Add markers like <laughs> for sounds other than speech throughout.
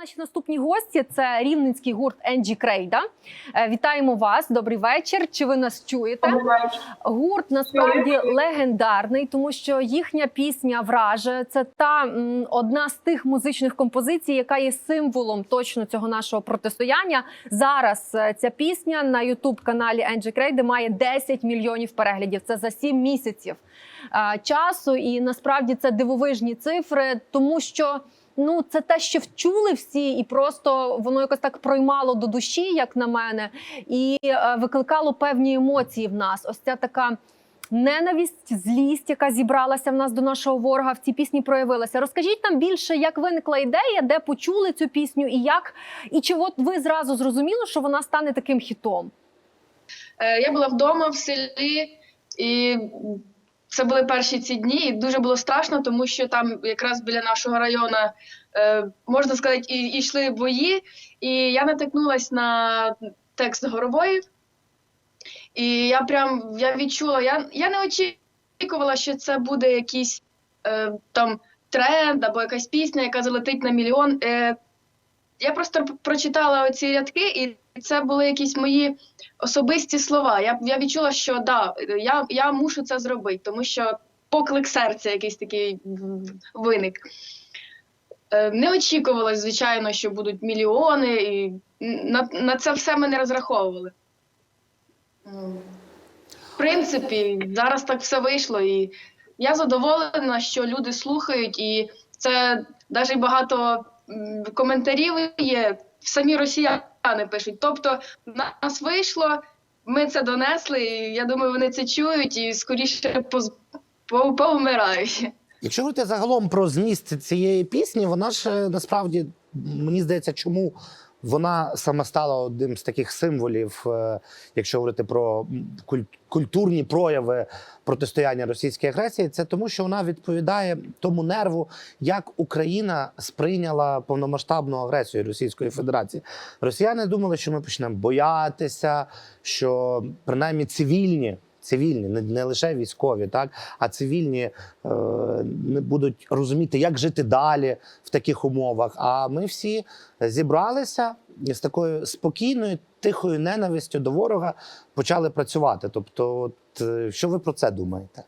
наші наступні гості це рівненський гурт Енджі Крейда. Е, Вітаємо вас. Добрий вечір. Чи ви нас чуєте? Гурт насправді легендарний, тому що їхня пісня Враже це та м, одна з тих музичних композицій, яка є символом точно цього нашого протистояння. Зараз е, ця пісня на Ютуб каналі Енджі Крейди має 10 мільйонів переглядів. Це за 7 місяців е, часу, і насправді це дивовижні цифри, тому що. Ну, це те, що вчули всі, і просто воно якось так проймало до душі, як на мене, і е, викликало певні емоції в нас. Ось ця така ненависть, злість, яка зібралася в нас до нашого ворога, в цій пісні проявилася. Розкажіть нам більше, як виникла ідея, де почули цю пісню, і як, і чи от ви зразу зрозуміли, що вона стане таким хітом? Е, Я була вдома в селі, і це були перші ці дні. І дуже було страшно, тому що там якраз біля нашого району, е, можна сказати, і, і йшли бої. І я натикнулася на текст горобоїв. І я прям я відчула, я, я не очікувала, що це буде якийсь е, там тренд або якась пісня, яка залетить на мільйон. Е, я просто прочитала оці рядки, і це були якісь мої особисті слова. Я, я відчула, що да, я, я мушу це зробити, тому що поклик серця якийсь такий виник. Е, Не очікувалось, звичайно, що будуть мільйони, і на, на це все ми не розраховували. В принципі, зараз так все вийшло, і я задоволена, що люди слухають, і це навіть багато коментарів є, самі росіяни пишуть. Тобто, нас вийшло, ми це донесли, і я думаю, вони це чують і скоріше поз- повмирають. Якщо говорити загалом про зміст цієї пісні, вона ж е, насправді мені здається, чому вона саме стала одним з таких символів, е, якщо говорити про культурні прояви протистояння російській агресії, це тому, що вона відповідає тому нерву, як Україна сприйняла повномасштабну агресію Російської Федерації. Росіяни думали, що ми почнемо боятися, що принаймні цивільні. Цивільні, не, не лише військові, так а цивільні е, не будуть розуміти, як жити далі в таких умовах. А ми всі зібралися з такою спокійною, тихою ненавистю до ворога почали працювати. Тобто, от, е, що ви про це думаєте?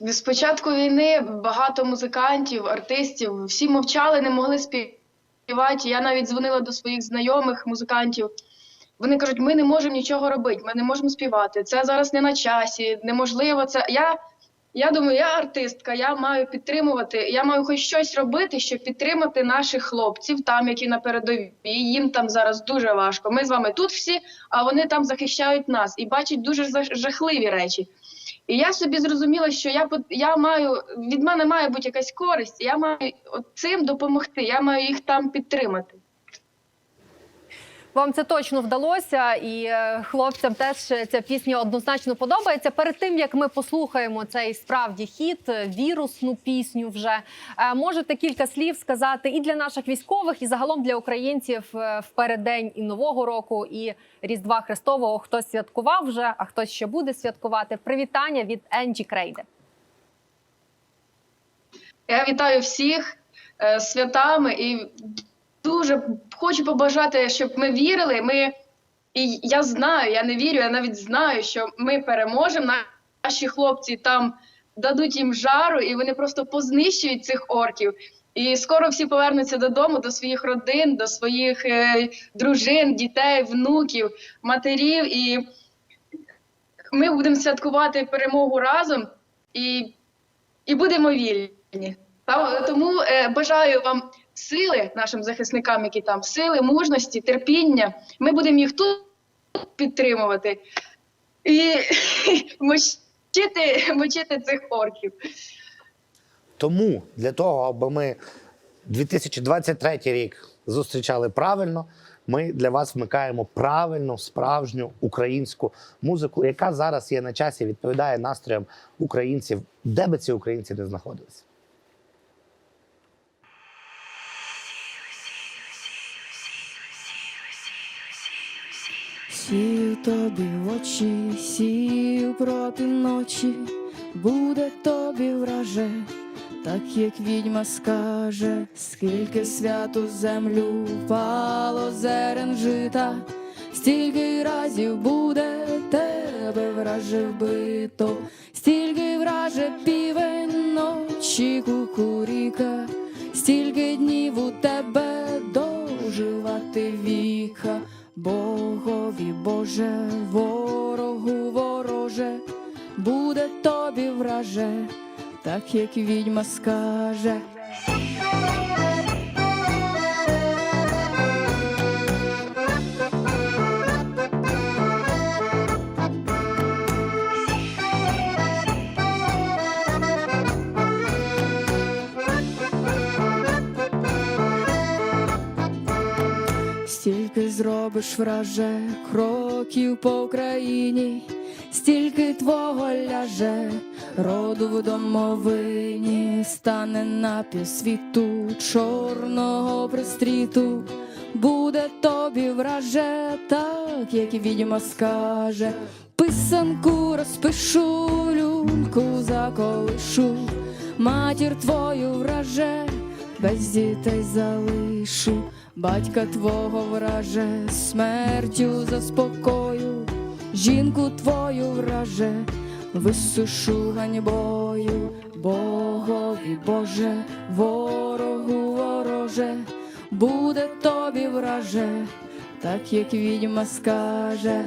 З початку війни багато музикантів, артистів, всі мовчали, не могли співати. Я навіть дзвонила до своїх знайомих музикантів. Вони кажуть, ми не можемо нічого робити, ми не можемо співати. Це зараз не на часі, неможливо. Це я, я думаю, я артистка, я маю підтримувати, я маю хоч щось робити, щоб підтримати наших хлопців, там, які на передовій. Їм там зараз дуже важко. Ми з вами тут всі, а вони там захищають нас і бачать дуже жах- жахливі речі. І я собі зрозуміла, що я я маю від мене має бути якась користь, я маю цим допомогти. Я маю їх там підтримати. Вам це точно вдалося, і е, хлопцям теж ця пісня однозначно подобається. Перед тим як ми послухаємо цей справді хіт, е, вірусну пісню, вже е, можете кілька слів сказати і для наших військових, і загалом для українців в переддень і нового року, і Різдва Христового. Хтось святкував вже, а хтось ще буде святкувати. Привітання від Енджі Крейди. Я вітаю всіх святами і дуже хочу побажати, щоб ми вірили. Ми і я знаю, я не вірю, я навіть знаю, що ми переможемо. Наші хлопці там дадуть їм жару, і вони просто познищують цих орків. І скоро всі повернуться додому, до своїх родин, до своїх е, дружин, дітей, внуків, матерів. І ми будемо святкувати перемогу разом і, і будемо вільні. Тому е, бажаю вам сили нашим захисникам, які там сили, мужності, терпіння. Ми будемо їх тут підтримувати і <laughs> мочити, мочити цих орків. Тому для того, аби ми 2023 рік зустрічали правильно, ми для вас вмикаємо правильну, справжню українську музику, яка зараз є на часі, відповідає настроям українців, де би ці українці не знаходилися. Сію тобі в очі, сію проти ночі, буде тобі враже, так як відьма скаже, скільки святу землю впало зерен жита, стільки разів буде тебе враже вбито, стільки враже півень ночі кукуріка, стільки днів у тебе доживати віка, Богові Боже, ворогу вороже, буде тобі враже, так як відьма скаже. Зробиш враже кроків по Україні, стільки твого ляже, роду в домовині, стане на півсвіту чорного пристріту, буде тобі враже, так як відьма скаже, писанку розпишу, люльку заколишу, матір твою враже, без дітей залишу. Батька твого враже, смертю заспокою, жінку твою враже, висушу ганьбою, Богові Боже, ворогу вороже, буде тобі враже, так як відьма скаже.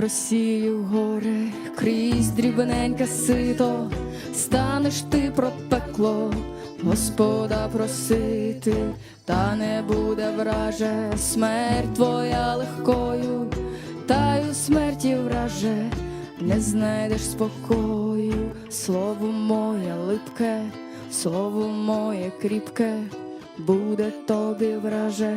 Просію горе крізь дрібненьке сито, станеш ти про пекло, Господа просити, та не буде враже. Смерть твоя легкою, та й у смерті враже, не знайдеш спокою, слово моє липке, слово моє кріпке, буде тобі враже.